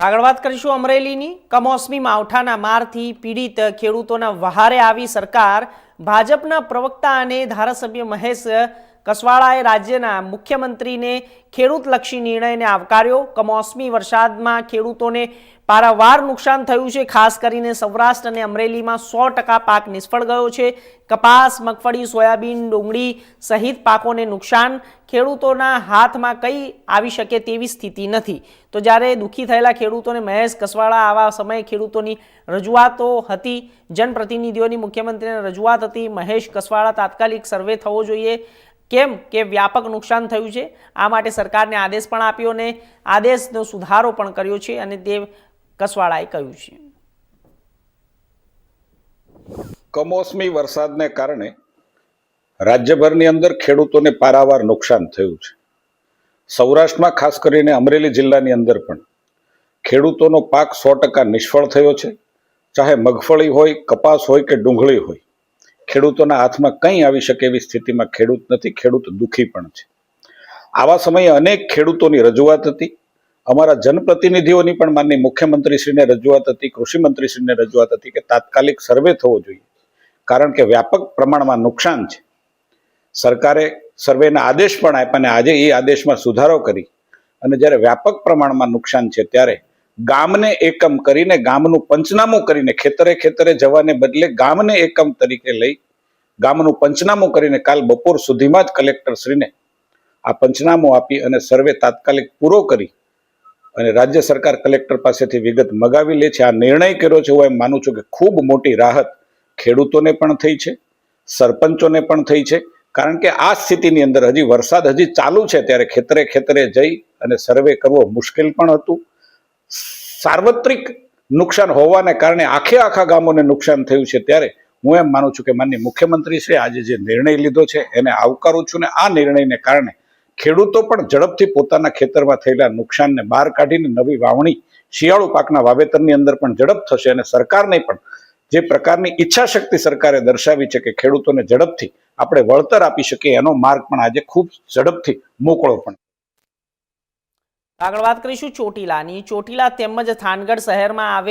આગળ વાત કરીશું અમરેલીની. કમોસમી માવઠાના મારથી પીડિત ખેડૂતોના વહારે આવી સરકાર ભાજપના પ્રવક્તા અને ધારાસભ્ય મહેશ કસવાળાએ રાજ્યના મુખ્યમંત્રીને ખેડૂતલક્ષી નિર્ણયને આવકાર્યો. કમોસમી વરસાદમાં ખેડૂતોને પારાવાર નુકસાન થયું છે. ખાસ કરીને સૌરાષ્ટ્ર અને અમરેલીમાં સો ટકા પાક નિષ્ફળ ગયો છે. કપાસ, મગફળી, સોયાબીન, ડુંગળી સહિત પાકોને નુકસાન ખેડૂતોના હાથમાં કંઈ આવી શકે તેવી સ્થિતિ નથી. તો જ્યારે દુઃખી થયેલા ખેડૂતોને મહેશ કસવાળા આવા સમયે ખેડૂતોની રજૂઆતો હતી, જનપ્રતિનિધિઓની મુખ્યમંત્રીને રજૂઆત હતી, મહેશ કસવાળા તાત્કાલિક સર્વે થવો જોઈએ. કેમ કે વ્યાપક નુકસાન થયું છે. આ માટે સરકારને આદેશ પણ આપ્યો અને આદેશનો સુધારો પણ કર્યો છે અને તે કસવાળાએ કહ્યું છે. કમોસમી વરસાદને કારણે રાજ્યભરની અંદર ખેડૂતોને પારાવાર નુકસાન થયું છે. સૌરાષ્ટ્રમાં ખાસ કરીને અમરેલી જિલ્લાની અંદર પણ ખેડૂતોનો પાક સો ટકા નિષ્ફળ થયો છે. ચાહે મગફળી હોય, કપાસ હોય કે ડુંગળી હોય ખેડૂતોના હાથમાં કંઈ આવી શકે એવી સ્થિતિમાં ખેડૂત નથી, ખેડૂત દુઃખી પણ છે. આવા સમયે અનેક ખેડૂતોની રજૂઆત હતી. અમારા જનપ્રતિનિધિઓની પણ માનની મુખ્યમંત્રીશ્રીને રજૂઆત હતી, કૃષિમંત્રીશ્રીને રજૂઆત હતી કે તાત્કાલિક સર્વે થવો જોઈએ. કારણ કે વ્યાપક પ્રમાણમાં નુકસાન છે. સરકારે સર્વેના આદેશ પણ આપ્યા અને આજે એ આદેશમાં સુધારો કરી. અને જ્યારે વ્યાપક પ્રમાણમાં નુકસાન છે, ત્યારે ગામને એકમ કરીને, ગામનું પંચનામું કરીને, ખેતરે ખેતરે જવાને બદલે ગામને એકમ તરીકે લઈ, ગામનું પંચનામું કરીને કાલ બપોર સુધીમાં જ કલેક્ટરશ્રીને આ પંચનામું આપી અને સર્વે તાત્કાલિક પૂરો કરી અને રાજ્ય સરકાર કલેક્ટર પાસેથી વિગત મગાવી લે છે. આ નિર્ણય કર્યો છે. હું એમ માનું છું કે ખૂબ મોટી રાહત ખેડૂતોને પણ થઈ છે, સરપંચોને પણ થઈ છે. કારણ કે આ સ્થિતિની અંદર હજી વરસાદ હજી ચાલુ છે. ત્યારે ખેતરે ખેતરે જઈ અને સર્વે કરવો મુશ્કેલ પણ હતું. સાર્વત્રિક નુકસાન હોવાને કારણે આખે આખા ગામોને નુકસાન થયું છે ત્યારે હું એમ માનું છું કે માનની મુખ્યમંત્રી છે આજે જે નિર્ણય લીધો છે, એને આવકારું છું ને આ નિર્ણયને કારણે ખેડૂતો પણ ઝડપથી પોતાના ખેતરમાં થયેલા નુકસાનને બહાર કાઢીને નવી વાવણી શિયાળુ પાકના વાવેતરની અંદર પણ ઝડપ થશે અને સરકારને પણ જે પ્રકારની ઈચ્છા શક્તિ સરકારે દર્શાવી છે કે ખેડૂતોને ઝડપથી આપણે વળતર આપી શકીએ એનો માર્ગ પણ આજે ખૂબ ઝડપથી મોકળો પણ આગળ વાત કરીશું ચોટીલાની. ચોટીલા તેમજ થાનગઢ શહેરમાં આવેલ